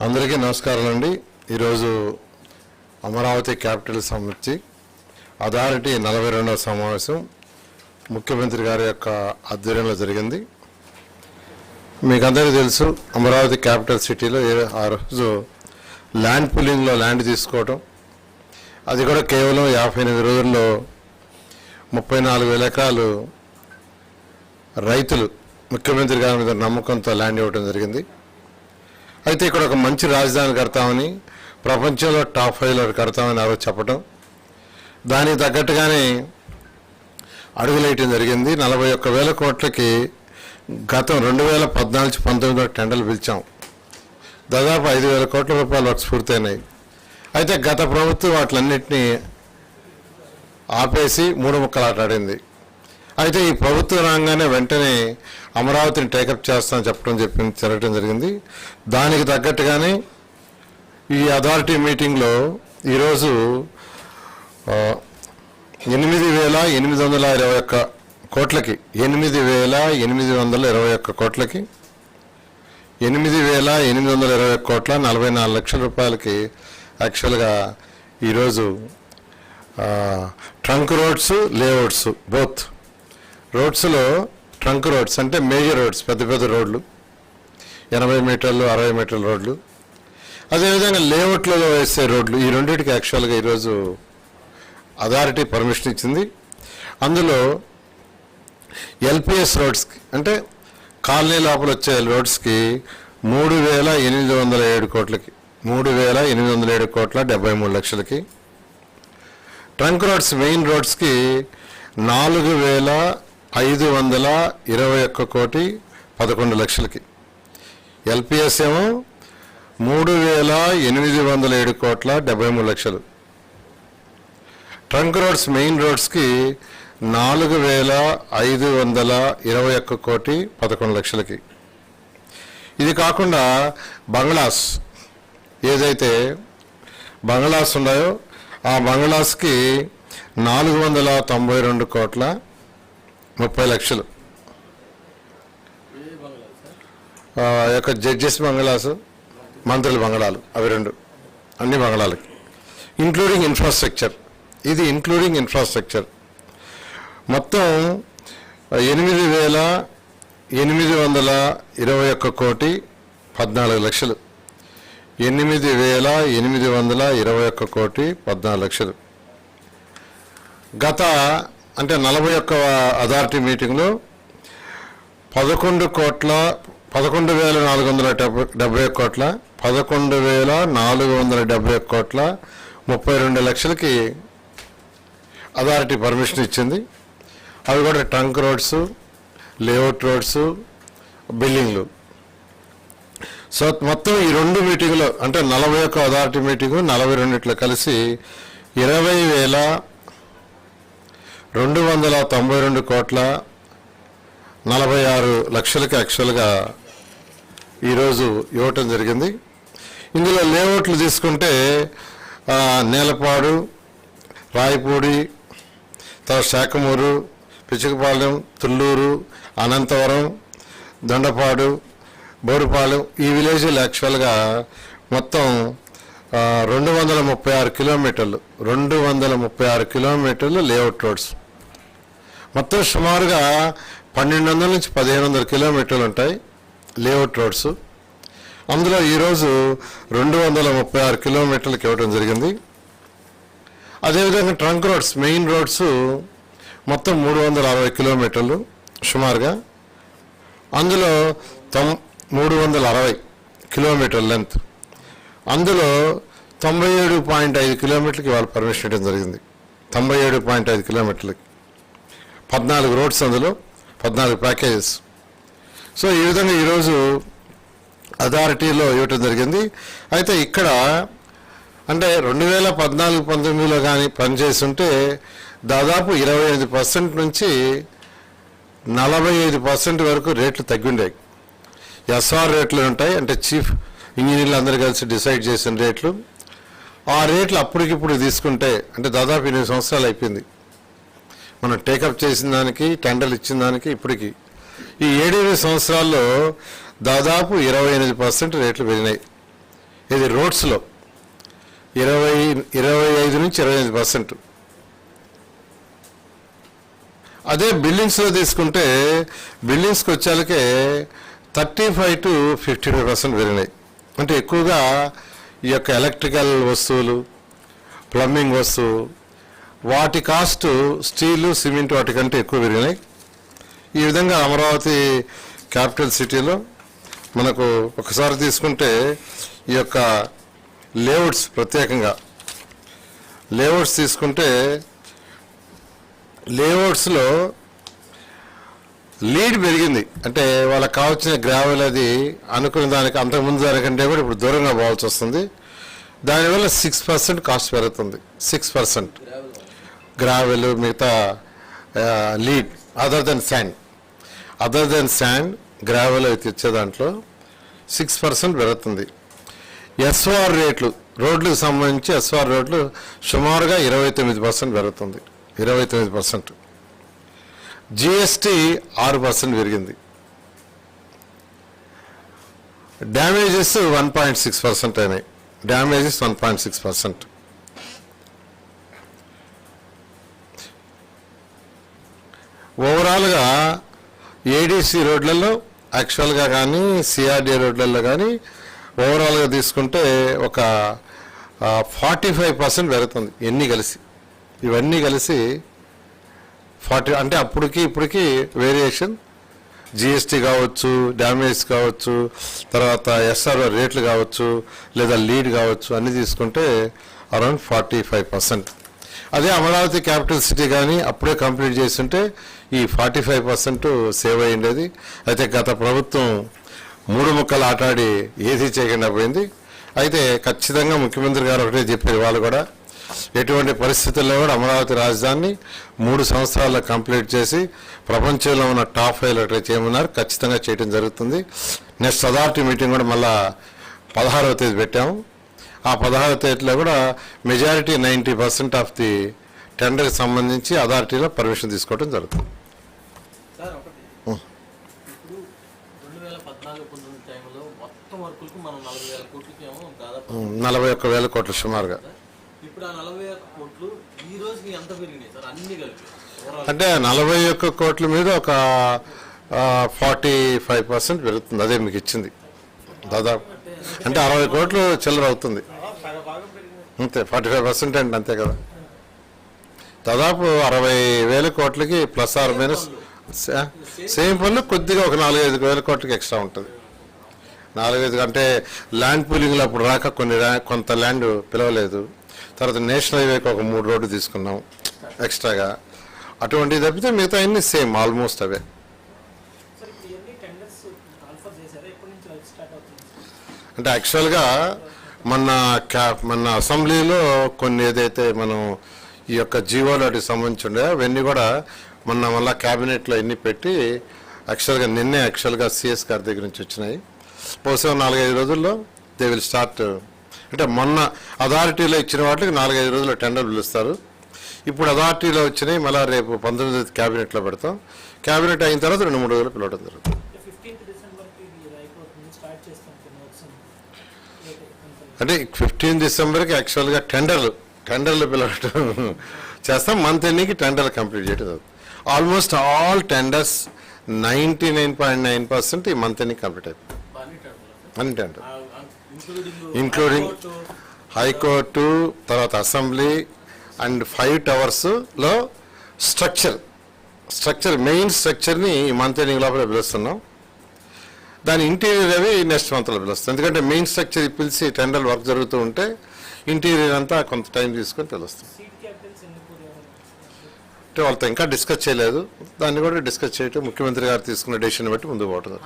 అందరికీ నమస్కారం అండి. ఈరోజు అమరావతి క్యాపిటల్ సంబంధించి అథారిటీ నలభై రెండవ సమావేశం ముఖ్యమంత్రి గారి యొక్క ఆధ్వర్యంలో జరిగింది. మీకు అందరికీ తెలుసు అమరావతి క్యాపిటల్ సిటీలో ఏ- ఆ రోజు ల్యాండ్ పుల్లింగ్లో ల్యాండ్ తీసుకోవడం అది కూడా కేవలం యాభై ఎనిమిది రోజుల్లో ముప్పై నాలుగు వేల ఎకరాలు రైతులు ముఖ్యమంత్రి గారి మీద నమ్మకంతో ల్యాండ్ ఇవ్వడం జరిగింది. అయితే ఇక్కడ ఒక మంచి రాజధాని కడతామని ప్రపంచంలో టాప్ ఫైవ్లో కడతామని ఆరో చెప్పడం దానికి తగ్గట్టుగానే అడుగులేయటం జరిగింది. నలభై ఒక్క వేల కోట్లకి గతం రెండు వేల పద్నాలుగు పంతొమ్మిదిలో టెండర్లు పిలిచాం. దాదాపు ఐదు వేల కోట్ల రూపాయలు వర్క్స్ పూర్తయినాయి. అయితే గత ప్రభుత్వం వాటిలన్నింటినీ ఆపేసి మూడు ముక్కలు ఆటాడింది. అయితే ఈ ప్రభుత్వ రాగానే వెంటనే అమరావతిని టేకప్ చేస్తామని చెప్పడం చెప్పి జరగడం జరిగింది. దానికి తగ్గట్టుగానే ఈ అథారిటీ మీటింగ్లో ఈరోజు ఎనిమిది వేల ఎనిమిది వందల ఇరవై ఒక్క కోట్లకి ఎనిమిది వేల ఎనిమిది వందల ఇరవై ఒక్క కోట్లకి ఎనిమిది వేల ఎనిమిది వందల ఇరవై ఒక్క కోట్ల నలభై నాలుగు లక్షల రూపాయలకి యాక్చువల్గా ఈరోజు ట్రంక్ రోడ్స్ లేఅవుట్స్ బోత్ రోడ్స్లో ట్రంక్ రోడ్స్ అంటే మేజర్ రోడ్స్ పెద్ద పెద్ద రోడ్లు. ఎనభై మీటర్లు అరవై మీటర్ల రోడ్లు. అదేవిధంగా లేఅవుట్లలో వేసే రోడ్లు ఈ రెండింటికి యాక్చువల్గా ఈరోజు అథారిటీ పర్మిషన్ ఇచ్చింది. అందులో ఎల్పిఎస్ రోడ్స్కి అంటే కాలనీ లోపల వచ్చే రోడ్స్కి మూడు వేల ఎనిమిది వందల ఏడు కోట్లకి మూడు వేల ఎనిమిది వందల ఏడు కోట్ల డెబ్బై మూడు లక్షలకి. ట్రంక్ రోడ్స్ మెయిన్ రోడ్స్కి నాలుగు వేల ఐదు వందల ఇరవై ఒక్క కోటి పదకొండు లక్షలకి. ఎల్పిఎస్ ఏమో మూడు వేల ఎనిమిది వందల ఏడు కోట్ల డెబ్బై మూడు లక్షలు. ట్రంక్ రోడ్స్ మెయిన్ రోడ్స్కి నాలుగు వేల ఐదు వందల ఇరవై ఒక్క కోటి పదకొండు లక్షలకి. ఇది కాకుండా బంగ్లాస్ ఏదైతే బంగ్లాస్ ఉన్నాయో ఆ బంగ్లాస్కి నాలుగు వందల తొంభై రెండు కోట్ల ముప్పై లక్షలు. ఆ యొక్క జడ్జెస్ బంగ్లాస్ మంత్రుల బంగ్లాలు అవి రెండు. అన్ని బంగ్లాలకి. ఇంక్లూడింగ్ ఇన్ఫ్రాస్ట్రక్చర్ ఇది ఇంక్లూడింగ్ ఇన్ఫ్రాస్ట్రక్చర్ మొత్తం ఎనిమిది వేల ఎనిమిది వందల ఇరవై ఒక్క కోటి పద్నాలుగు లక్షలు. ఎనిమిది వేల ఎనిమిది వందల ఇరవై ఒక్క కోటి పద్నాలుగు లక్షలు. గత అంటే నలభై ఒక్క అథారిటీ మీటింగ్లో పదకొండు కోట్ల పదకొండు వేల నాలుగు వందల డెబ్బై డెబ్బై ఒక్క కోట్ల పదకొండు వేల నాలుగు వందల డెబ్బై ఒక్క కోట్ల ముప్పై రెండు లక్షలకి అథారిటీ పర్మిషన్ ఇచ్చింది. అవి కూడా ట్రంక్ రోడ్స్ లేఅవుట్ రోడ్స్ బిల్డింగ్లు. సో మొత్తం ఈ రెండు మీటింగ్లో అంటే నలభై ఒక్క అథారిటీ మీటింగు నలభై రెండిట్లో కలిసి ఇరవై వేల రెండు వందల తొంభై రెండు కోట్ల నలభై ఆరు లక్షలకి యాక్చువల్గా ఈరోజు ఇవ్వటం జరిగింది. ఇందులో లేఅవుట్లు తీసుకుంటే నేలపాడు రాయపూడి తర్వాత శాఖమూరు పిచ్చుకపాలెం తుళ్ళూరు అనంతవరం దొండపాడు బోరుపాలెం ఈ విలేజ్లు యాక్చువల్గా మొత్తం రెండు వందల ముప్పై ఆరు కిలోమీటర్లు రెండు వందల ముప్పై ఆరు కిలోమీటర్లు లేఅవుట్ రోడ్స్. మొత్తం సుమారుగా పన్నెండు వందల నుంచి పదిహేను వందల కిలోమీటర్లు ఉంటాయి లేఅవుట్ రోడ్స్. అందులో ఈరోజు రెండు వందల ముప్పై ఆరు కిలోమీటర్లకు ఇవ్వడం జరిగింది. అదేవిధంగా ట్రంక్ రోడ్స్ మెయిన్ రోడ్స్ మొత్తం మూడు వందల అరవై కిలోమీటర్లు సుమారుగా. అందులో తొం మూడు వందల అరవై కిలోమీటర్ లెంత్ అందులో తొంభై ఏడు పాయింట్ ఐదు కిలోమీటర్లకి వాళ్ళు పర్మిషన్ ఇవ్వడం జరిగింది. తొంభై ఏడు పాయింట్ ఐదు కిలోమీటర్లకి. పద్నాలుగు రోడ్స్ అందులో పద్నాలుగు ప్యాకేజెస్ సో ఈ విధంగా ఈరోజు అథారిటీలో ఇవ్వటం జరిగింది. అయితే ఇక్కడ అంటే రెండు వేల పద్నాలుగు పంతొమ్మిదిలో కానీ పనిచేస్తుంటే దాదాపు ఇరవై ఐదు పర్సెంట్ నుంచి నలభై ఐదు పర్సెంట్ వరకు రేట్లు తగ్గిండాయి ఎస్ఆర్ రేట్లు ఉంటాయి అంటే చీఫ్ ఇంజనీర్లు అందరూ కలిసి డిసైడ్ చేసిన రేట్లు. ఆ రేట్లు అప్పటికిప్పుడు తీసుకుంటే అంటే దాదాపు ఎనిమిది సంవత్సరాలు అయిపోయింది. మనం టేకప్ చేసిన దానికి టెండర్లు ఇచ్చిన దానికి ఇప్పటికి. ఈ ఏడెనిమిది సంవత్సరాల్లో దాదాపు ఇరవై ఎనిమిది పర్సెంట్ రేట్లు పెరిగినాయి. ఇది రోడ్స్లో ఇరవై ఇరవై ఐదు నుంచి ఇరవై ఎనిమిది పర్సెంట్. అదే బిల్డింగ్స్లో తీసుకుంటే బిల్డింగ్స్కి వచ్చేలకే thirty five to fifty five percent పెరిగినాయి. అంటే ఎక్కువగా ఈ యొక్క ఎలక్ట్రికల్ వస్తువులు ప్లంబింగ్ వస్తువు వాటి కాస్ట్ స్టీలు సిమెంట్ వాటికంటే ఎక్కువ పెరిగినాయి. ఈ విధంగా అమరావతి క్యాపిటల్ సిటీలో మనకు ఒకసారి తీసుకుంటే ఈ యొక్క లేఅవుట్స్ ప్రత్యేకంగా. లేఅవుట్స్ తీసుకుంటే లేఅవుట్స్లో లీడ్ పెరిగింది. అంటే వాళ్ళకి కావాల్సిన గ్రావెల్ అది అనుకున్న దానికి అంతకుముందు దానికంటే కూడా ఇప్పుడు దూరంగా పోవాల్సి వస్తుంది. దానివల్ల సిక్స్ పర్సెంట్ కాస్ట్ పెరుగుతుంది. సిక్స్ పర్సెంట్ గ్రావెల్ మిగతా lead other than sand other than sand gravel అయితే ఇచ్చే దాంట్లో సిక్స్ పర్సెంట్ పెరుగుతుంది. ఎస్ఆర్ రేట్లు రోడ్లకు సంబంధించి ఎస్ఆర్ రేట్లు సుమారుగా ఇరవై తొమ్మిది పర్సెంట్ పెరుగుతుంది. ఇరవై తొమ్మిది పర్సెంట్ జిఎస్టి ఆరు పర్సెంట్ పెరిగింది. Damages one point six percent అయినాయి. Damages one point six percent ఓవరాల్గా ఏడీసీ రోడ్లలో యాక్చువల్గా కానీ సిఆర్డీ రోడ్లలో కానీ ఓవరాల్గా తీసుకుంటే ఒక ఫార్టీ ఫైవ్ పర్సెంట్ పెరుగుతుంది ఎన్ని కలిసి. ఇవన్నీ కలిసి ఫార్టీ అంటే అప్పటికి ఇప్పటికి వేరియేషన్. జిఎస్టీ కావచ్చు డ్యామేజ్ కావచ్చు తర్వాత ఎస్ఆర్ రేట్లు కావచ్చు లేదా లీడ్ కావచ్చు అన్నీ తీసుకుంటే అరౌండ్ ఫార్టీ ఫైవ్ పర్సెంట్. అదే అమరావతి క్యాపిటల్ సిటీ కానీ అప్పుడే కంప్లీట్ చేస్తుంటే ఈ ఫార్టీ ఫైవ్ పర్సెంట్ సేవ్ అయ్యిండేది. అయితే గత ప్రభుత్వం మూడు ముక్కలు ఆటాడి ఏది చేయకుండా పోయింది. అయితే ఖచ్చితంగా ముఖ్యమంత్రి గారు ఒకటే చెప్పారు వాళ్ళు కూడా ఎటువంటి పరిస్థితుల్లో కూడా అమరావతి రాజధానిని మూడు సంవత్సరాల్లో కంప్లీట్ చేసి ప్రపంచంలో ఉన్న టాప్ ఫైవ్ అట్లా చేయమన్నారు. ఖచ్చితంగా చేయడం జరుగుతుంది. నెక్స్ట్ అథారిటీ మీటింగ్ కూడా మళ్ళా పదహారవ తేదీ పెట్టాము. ఆ పదహారవ తేదీలో కూడా majority ninety percent of the టెండర్కి సంబంధించి అథారిటీలో పర్మిషన్ తీసుకోవడం జరుగుతుంది సార్ ఒకటి ఇప్పుడు రెండు వేల పద్నాలుగు పంతొమ్మిది టైంలో మొత్తం వర్కులకు మనం నలభై వేల కోట్లకి ఏమో దాదాపు ఉమ్, నలభై ఒక్క వేల కోట్ల సుమారుగా. ఇప్పుడు ఆ నలభై వేల కోట్లు ఈ రోజుకి ఎంత పెరిగినాయి సార్? అన్ని కలిపి. ఓవరాల్. అంటే నలభై ఒక్క కోట్ల మీద ఒక ఫార్టీ ఫైవ్ పర్సెంట్ పెరుగుతుంది. అదే మీకు ఇచ్చింది. దాదాపు. అంటే అరవై కోట్లు చిల్లర అవుతుంది. అంతే ఫార్టీ ఫైవ్ పర్సెంట్ అండి అంతే కదా. దాదాపు అరవై వేల కోట్లకి ప్లస్ ఆర్ మైనస్ సేమ్ పనులు కొద్దిగా ఒక నాలుగైదు వేల కోట్లకి ఎక్స్ట్రా ఉంటుంది. నాలుగైదు అంటే ల్యాండ్ పూలింగ్లో అప్పుడు రాక కొన్ని కొంత ల్యాండ్ పిలవలేదు. తర్వాత నేషనల్ హైవేకి ఒక మూడు రోడ్డు తీసుకున్నాం ఎక్స్ట్రాగా. అటువంటివి తప్పితే మిగతా అన్ని సేమ్ ఆల్మోస్ట్ అవే. అంటే యాక్చువల్గా మన క్యా మన అసెంబ్లీలో కొన్ని ఏదైతే మనం ఈ యొక్క జీవోలకి సంబంధించి ఉండే అవన్నీ కూడా మొన్న మళ్ళీ క్యాబినెట్లో ఎన్ని పెట్టి యాక్చువల్గా నిన్నే యాక్చువల్గా సిఎస్ గారి దగ్గర నుంచి వచ్చినాయి. బహుశా నాలుగైదు రోజుల్లో దే విల్ స్టార్ట్ అంటే మొన్న అథారిటీలో ఇచ్చిన వాటికి నాలుగైదు రోజుల్లో టెండర్ పిలుస్తారు. ఇప్పుడు అథారిటీలో వచ్చినాయి మళ్ళీ రేపు పంతొమ్మిది క్యాబినెట్లో పెడతాం. క్యాబినెట్ అయిన తర్వాత రెండు మూడు రోజులు పిలవడం జరుగుతుంది. అయిపోతుంది అంటే ఫిఫ్టీన్ డిసెంబర్కి యాక్చువల్గా టెండర్లు టెండర్లు పిలవటం చేస్తాం. మంత్ ఎండింగ్కి టెండర్లు కంప్లీట్ చేయడం almost all tenders ninety nine point nine percent ఈ మంత్ ఎండింగ్ కంప్లీట్ అయిపోయింది. అన్ని టెండర్ ఇంక్లూడింగ్ హైకోర్టు తర్వాత అసెంబ్లీ అండ్ ఫైవ్ టవర్స్లో స్ట్రక్చర్. స్ట్రక్చర్ మెయిన్ స్ట్రక్చర్ని ఈ మంత్ ఎండింగ్ లోపల పిలుస్తున్నాం. దాని ఇంటీరియర్ అవి నెక్స్ట్ మంత్లో పిలుస్తాం. ఎందుకంటే మెయిన్ స్ట్రక్చర్ పిలిచి టెండర్ వర్క్ జరుగుతూ ఉంటే ఇంటీరియర్ అంతా కొంత టైం తీసుకొని పిలుస్తాం. అంటే వాళ్ళతో ఇంకా డిస్కస్ చేయలేదు. దాన్ని కూడా డిస్కస్ చేయటం ముఖ్యమంత్రి గారు తీసుకున్న డెసిషన్ బట్టి ముందుకు పోవటం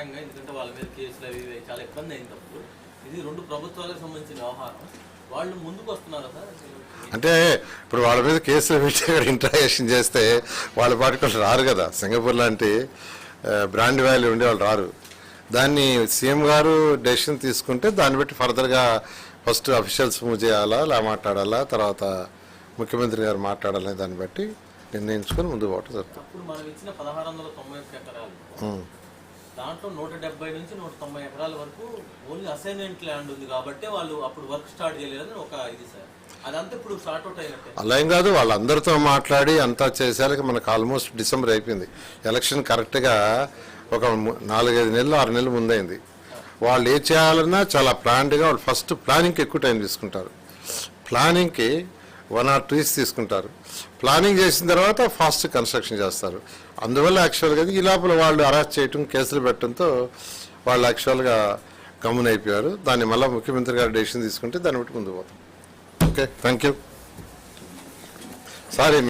సూత్రప్రాయంగా ఎందుకంటే వాళ్ళ మీద కేసులు అవి ఇవి చాలా ఇబ్బంది అయింది అప్పుడు ఇది రెండు ప్రభుత్వాలకు సంబంధించిన వ్యవహారం. వాళ్ళు ముందుకు వస్తున్నారా సార్ అంటే ఇప్పుడు వాళ్ళ మీద కేసులు పెట్టి ఇంట్రాగేషన్ చేస్తే వాళ్ళ పాటికి వాళ్ళు రారు కదా. సింగపూర్ లాంటి బ్రాండ్ వాల్యూ ఉండే వాళ్ళు రారు. దాన్ని సీఎం గారు డెసిషన్ తీసుకుంటే దాన్ని బట్టి ఫర్దర్గా ఫస్ట్ అఫీషియల్స్ మూవ్ చేయాలా ఇలా మాట్లాడాలా తర్వాత ముఖ్యమంత్రి గారు మాట్లాడాలి దాన్ని బట్టి నిర్ణయించుకొని ముందుకు పోవటం జరుగుతుంది. దాంట్లో నూట డెబ్బై నుంచి నూట తొంభై ఎకరాల వరకు ఓన్లీ అసైన్మెంట్ ల్యాండ్ ఉంది కాబట్టి వాళ్ళు అప్పుడు వర్క్ స్టార్ట్ చేయలేదని ఒక ఇది సార్. అదంతా ఇప్పుడు స్టార్ట్ అవుట్ అయినట్టే. అలా ఏం కాదు వాళ్ళందరితో మాట్లాడి అంతా చేసేసరికి మనకు ఆల్మోస్ట్ డిసెంబర్ అయిపోయింది. ఎలక్షన్ కరెక్ట్గా ఒక నాలుగైదు నెలలు ఆరు నెలలు ముందైంది. వాళ్ళు ఏ చేయాలన్నా చాలా ప్లాన్డ్గా వాళ్ళు ఫస్ట్ ప్లానింగ్కి ఎక్కువ టైం తీసుకుంటారు. ప్లానింగ్కి వన్ ఆర్ టూ తీసుకుంటారు. ప్లానింగ్ చేసిన తర్వాత ఫాస్ట్ కన్స్ట్రక్షన్ చేస్తారు. అందువల్ల యాక్చువల్గా ఈ లోపల వాళ్ళు అరెస్ట్ చేయటం కేసులు పెట్టడంతో వాళ్ళు యాక్చువల్గా గమ్మున అయిపోయారు. దాన్ని మళ్ళీ ముఖ్యమంత్రి గారు డెసిషన్ తీసుకుంటే దాన్ని బట్టి ముందు పోతాం. Okay thank you sorry